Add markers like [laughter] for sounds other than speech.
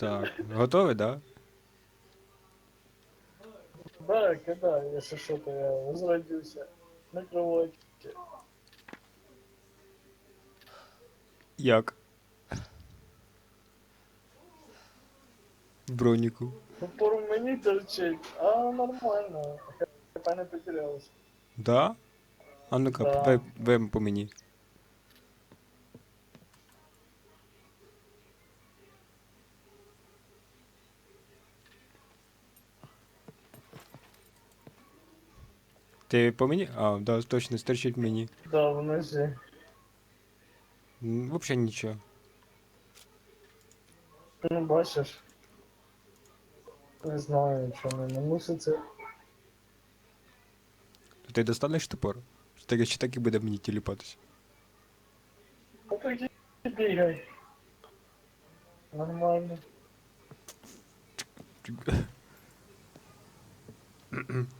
Так, готові, да? Да, кидай, если что-то я возродился на кровати. Як? В броніку. Упор мені торчить, а нормально. Хп не потерялся. Да? А ну-ка, Да. дай вем по мені. Ти по мені? А, да, точно, стерчить мені. Да, в ножі. М, Вообще нічого. Ну бачиш. Не знаю, що не намуситься. Ти достанеш топор? Чи так, чи так і буде мені тіліпатися? А так і бігай. Нормально. [clears throat] [clears throat]